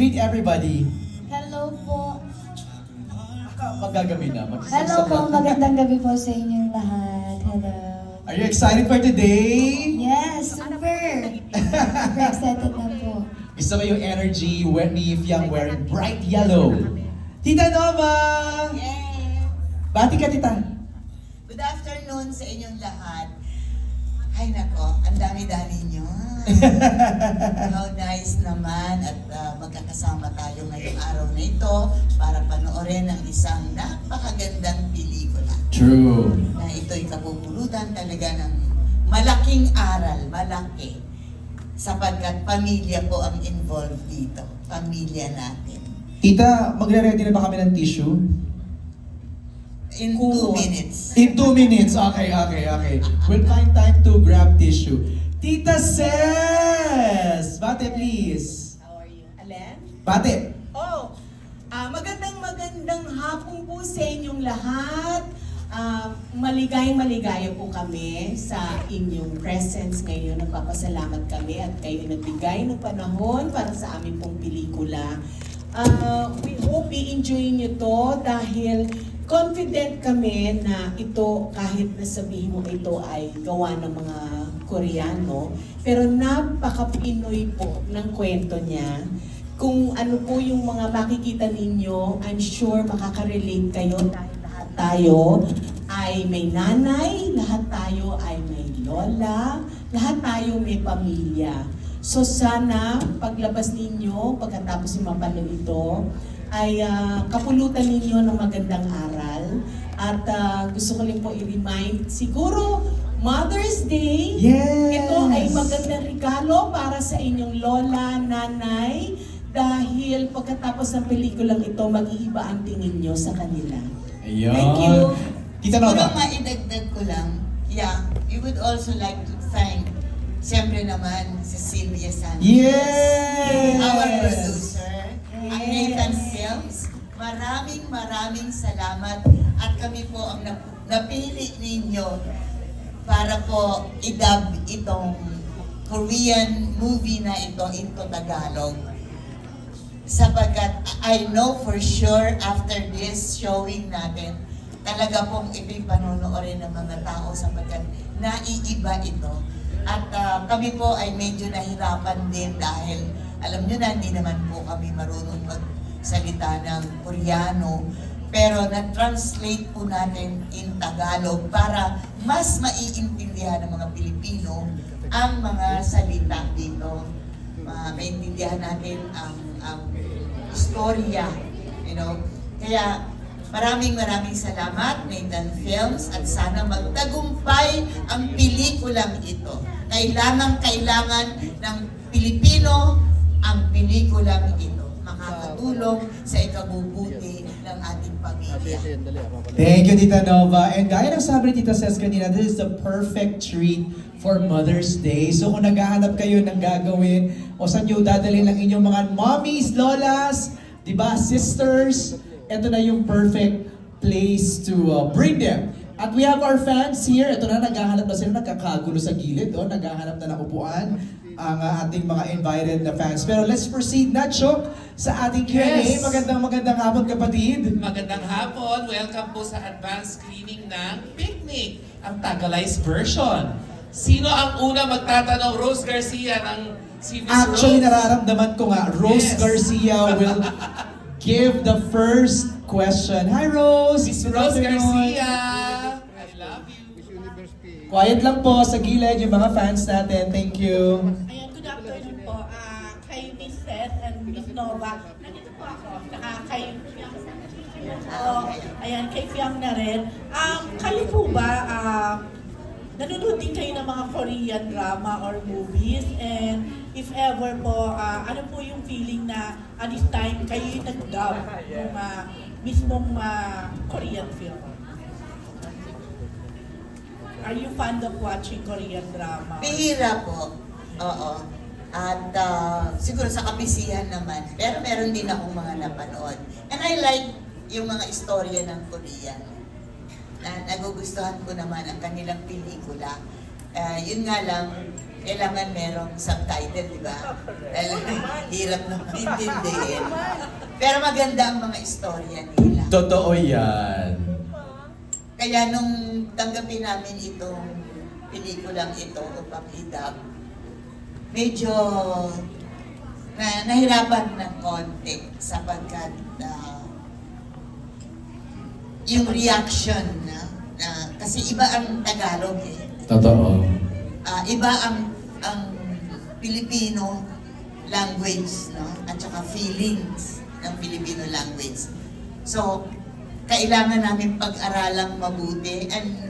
greet everybody. Hello po. Magagamin na. Hello po, magandang gabi po sa inyong lahat. Hello. Are you excited for today? Yes, super. super excited na po. Gusto mo yung energy when ni Fiang wearing bright yellow? Tita Nova! Yay! Bati ka, tita. Good afternoon sa inyong lahat. Ay nako, ang dami-dami nyo. How nice naman at ah, magkakasama tayo ngayong araw na ito para panoorin ang isang napakagandang pelikula True. na ito'y kapupulutan talaga ng malaking aral, malaki. Sapagkat pamilya po ang involved dito. Pamilya natin. Tita, magre-ready na ba kami ng tissue? In two minutes. In two minutes. Okay, okay, okay. We'll find time to grab tissue. Tita Ses! Bate, please. How are you? Alen? Bate. Oh, ah, magandang magandang hapon po sa inyong lahat. Ah, maligayang maligaya po kami sa inyong presence ngayon. Nagpapasalamat kami at kayo nagbigay ng panahon para sa aming pong pelikula. Ah, we hope i-enjoy nyo to dahil confident kami na ito, kahit na sabihin mo ito ay gawa ng mga Koreano, pero napaka-Pinoy po ng kwento niya. Kung ano po yung mga makikita ninyo, I'm sure makaka-relate kayo dahil lahat tayo ay may nanay, lahat tayo ay may lola, lahat tayo may pamilya. So sana paglabas ninyo, pagkatapos yung mapanood ito, ay ah, kapulutan ninyo ng magandang aral. At ah, gusto ko rin po i-remind, siguro Mother's Day, Yes! ito ay magandang regalo para sa inyong lola, nanay, dahil pagkatapos ng pelikulang ito, mag-iiba ang tingin nyo sa kanila. Ayun. Thank you. Tita Siguro Nova. maidagdag ko lang, yeah, we would also like to thank, siyempre naman, si Sylvia Sanchez. Yes! Our producer. Nathan Films. Maraming maraming salamat at kami po ang nap- napili ninyo para po idub itong Korean movie na ito into Tagalog. Sapagkat I know for sure after this showing natin, talaga pong ito'y panonoorin ng mga tao sapagkat naiiba ito. At ah, kami po ay medyo nahirapan din dahil alam nyo na, hindi naman po kami marunong magsalita ng Koreano. Pero na-translate po natin in Tagalog para mas maiintindihan ng mga Pilipino ang mga salita dito. Ma maintindihan natin ang ang istorya, you know. Kaya maraming maraming salamat Nathan Films at sana magtagumpay ang pelikulang ito. Kailangan kailangan ng Pilipino pelikulang ito. Makakatulong sa ikabubuti ng ating pamilya. Thank you, Tita Nova. And gaya ng sabi ni Tita Ses kanina, this is the perfect treat for Mother's Day. So kung naghahanap kayo ng gagawin o saan nyo dadalhin ang inyong mga mommies, lolas, di ba, sisters, ito na yung perfect place to uh, bring them. At we have our fans here. Ito na, naghahanap na sila, nagkakagulo sa gilid. Oh, naghahanap na ng upuan ang uh, ating mga invited na fans. Pero let's proceed, Nacho, sa ating Q&A. Yes. Magandang magandang hapon, kapatid. Magandang hapon. Welcome po sa advanced screening ng Picnic, ang Tagalized version. Sino ang una magtatanong? Rose Garcia ng si Miss Actually, Rose. nararamdaman ko nga, Rose Yes. Garcia will give the first question. Hi, Rose! Miss Rose. Garcia. Quiet lang po sa gilid yung mga fans natin. Thank you. Ayan, good afternoon po. Ah, kay Miss Seth and Miss Nova. Nandito po ako. Saka kay Oh, ayan, kay Fiam na rin. Um, kayo po ba, ah, nanonood din kayo ng mga Korean drama or movies? And if ever po, ah, ano po yung feeling na at this time kayo yung nag-dub ng ah, mismong ah, Korean film? Are you fond of watching Korean drama? Bihira po. Oo. At ah, siguro sa kabisihan naman. Pero meron din akong mga napanood. And I like yung mga istorya ng Korean. Na nagugustuhan ko naman ang kanilang pelikula. Ah, yun nga lang, kailangan merong subtitle, di ba? Dahil hirap na intindihin. Pero maganda ang mga istorya nila. Totoo yan. Kaya nung tanggapin namin itong pelikulang ito upang idub, medyo na, nahirapan ng konti sapagkat ah, yung reaction na, na kasi iba ang Tagalog eh. Totoo. Ah, iba ang ang Filipino language no at saka feelings ng Filipino language. So, kailangan namin pag-aralang mabuti and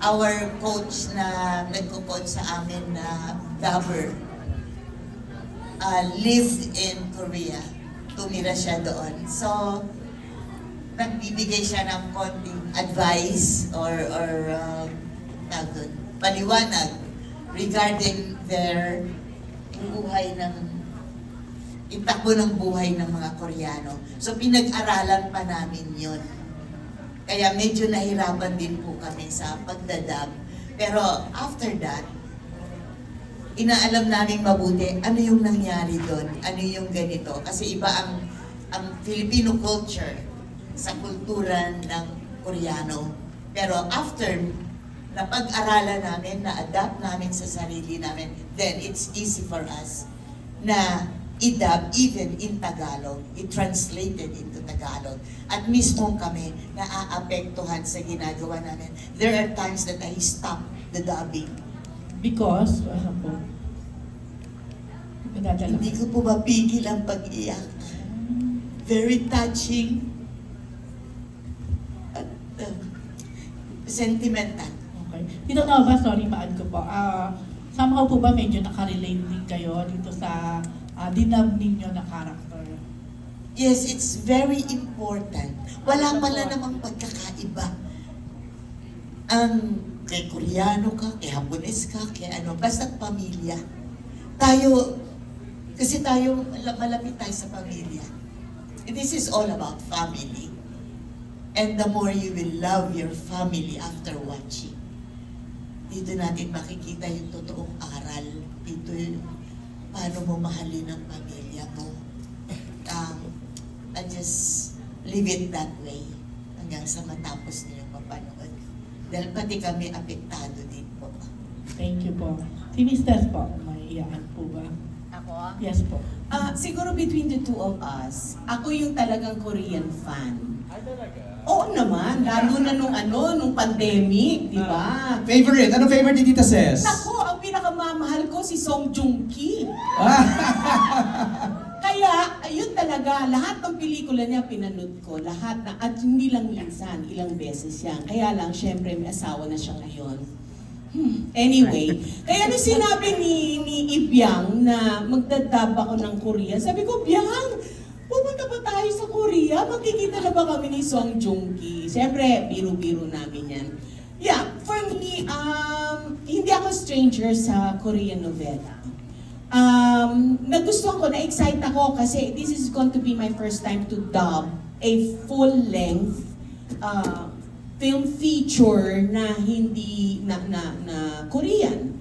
our coach na nagko-coach sa amin na Daber uh, lived in Korea. Tumira siya doon. So, nagbibigay siya ng konting advice or, or uh, doon, paliwanag regarding their buhay ng itakbo ng buhay ng mga Koreano. So pinag-aralan pa namin yon. Kaya medyo nahirapan din po kami sa pagdadab. Pero after that, inaalam namin mabuti ano yung nangyari doon, ano yung ganito. Kasi iba ang ang Filipino culture sa kultura ng Koreano. Pero after na pag-aralan namin, na-adapt namin sa sarili namin, then it's easy for us na i-dub even in Tagalog. I-translated into Tagalog. At mismo kami naaapektuhan sa ginagawa namin. There are times that I stop the dubbing. Because, ano po? Pinadala. Hindi ko po mapigil ang pag-iyak. Very touching. At uh, sentimental. Okay. Tito Nova, sorry, maan ko po. Ah, somehow po ba medyo nakarelate din kayo dito sa uh, dinab ninyo na character? Yes, it's very important. Wala pala namang pagkakaiba. Ang kay Koreano ka, kay Hapones ka, kay ano, basta pamilya. Tayo, kasi tayo, mala- malapit tayo sa pamilya. And this is all about family. And the more you will love your family after watching, dito natin makikita yung totoong aral. Dito yung paano mo mahalin ang pamilya mo. Um, I just leave it that way hanggang sa matapos niyo mapanood. Dahil pati kami apektado din po. Thank you po. Si Mister po, may iyakan po ba? Ako? Yes po. Ah, siguro between the two of us, ako yung talagang Korean fan. Ay, talaga? Oo naman, lalo na nung ano, nung pandemic, di ba? Favorite? Ano favorite ni Tita Ses? Nako, ang pinakamamahal ko si Song Joong Ki. Ah, Kaya, ayun talaga, lahat ng pelikula niya pinanood ko, lahat na, at hindi lang minsan, ilang beses yan. Kaya lang, syempre, may asawa na siya ngayon. Hmm. Anyway, kaya nung sinabi ni, ni Ibyang na magdadab ako ng Korea, sabi ko, Byang, pupunta ba tayo sa Korea? Magkikita na ba kami ni Song Joong Ki? Siyempre, biro-biro namin yan. Yeah, for me, um, hindi ako stranger sa Korean novela. Um, nagustuhan ko, na-excite ako kasi this is going to be my first time to dub a full-length uh, film feature na hindi na na, na Korean.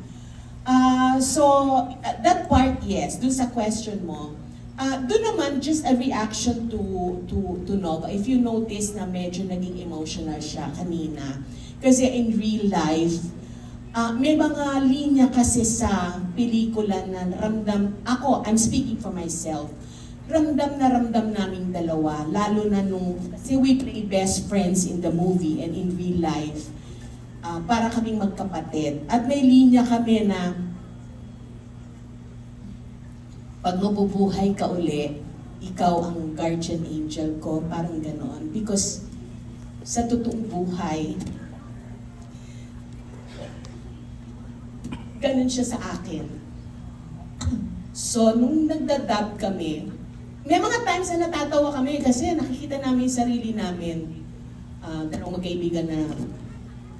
Uh, so, that part, yes, dun sa question mo, uh, dun naman, just a reaction to, to, to Nova. If you notice na medyo naging emotional siya kanina. Kasi in real life, Ah, may mga linya kasi sa pelikula na ramdam, ako, I'm speaking for myself, ramdam na ramdam naming dalawa, lalo na nung, kasi we play best friends in the movie and in real life, ah, para kaming magkapatid. At may linya kami na, pag mabubuhay ka uli, ikaw ang guardian angel ko, parang ganoon. Because sa totoong buhay, ganun siya sa akin. So, nung nagdadab kami, may mga times na natatawa kami kasi nakikita namin yung sarili namin. Uh, dalawang magkaibigan na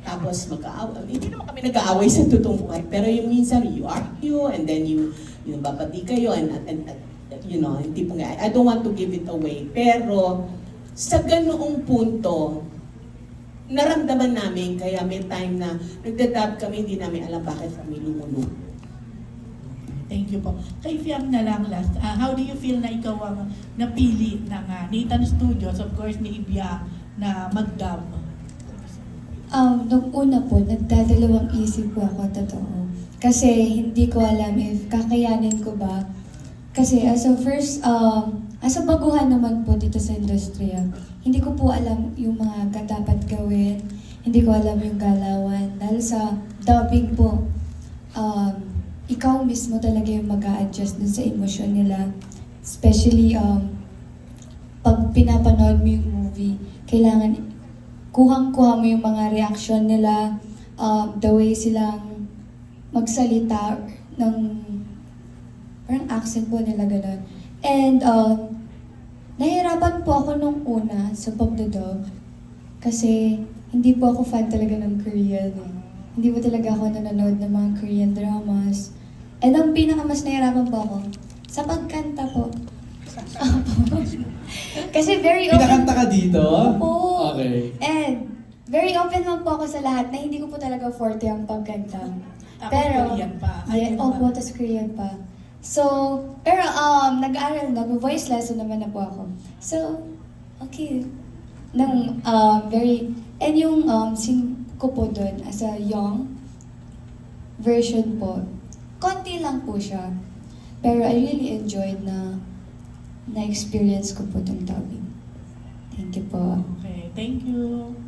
tapos mag-aaway. Hindi naman kami nag-aaway sa totoong buhay. Pero yung minsan, you argue and then you, you babati kayo and, and, and you know, yung tipong, I don't want to give it away. Pero, sa ganoong punto, naramdaman namin, kaya may time na nagdadab kami, hindi namin alam bakit kami lumulong. Thank you po. Kay Fiam na lang last, ah, how do you feel na ikaw ang napili ng ah, Nathan Studios, of course, ni Ibia, na mag-dub? Um, nung una po, nagdadalawang isip po ako, totoo. Kasi hindi ko alam if kakayanin ko ba. Kasi as a first, um, as a baguhan naman po dito sa industriya, hindi ko po alam yung mga ka- dapat gawin. Hindi ko alam yung galawan. Dahil sa dubbing po, um, ikaw mismo talaga yung mag adjust dun sa emosyon nila. Especially, um, pag pinapanood mo yung movie, kailangan kuhang-kuha mo yung mga reaction nila, um, the way silang magsalita ng parang accent po nila ganun. And um, nahirapan po ako nung una sa pagdodog kasi hindi po ako fan talaga ng Korean. eh. Hindi po talaga ako nanonood ng mga Korean dramas. And ang pinaka mas nahirapan po ako sa pagkanta po. kasi very open Pinakanta ka dito? Oo. Okay. And very open man po ako sa lahat na hindi ko po talaga forte ang pagkanta. Tapos Pero, Korean pa. Yeah, Ayun opo, ba? tas Korean pa. So, pero um, nag-aaral, nag-voice lesson naman na po ako. So, okay. Nang um, very, and yung um, sing ko po doon as a young version po, konti lang po siya. Pero I really enjoyed na na-experience ko po itong dubbing. Thank you po. Okay, thank you.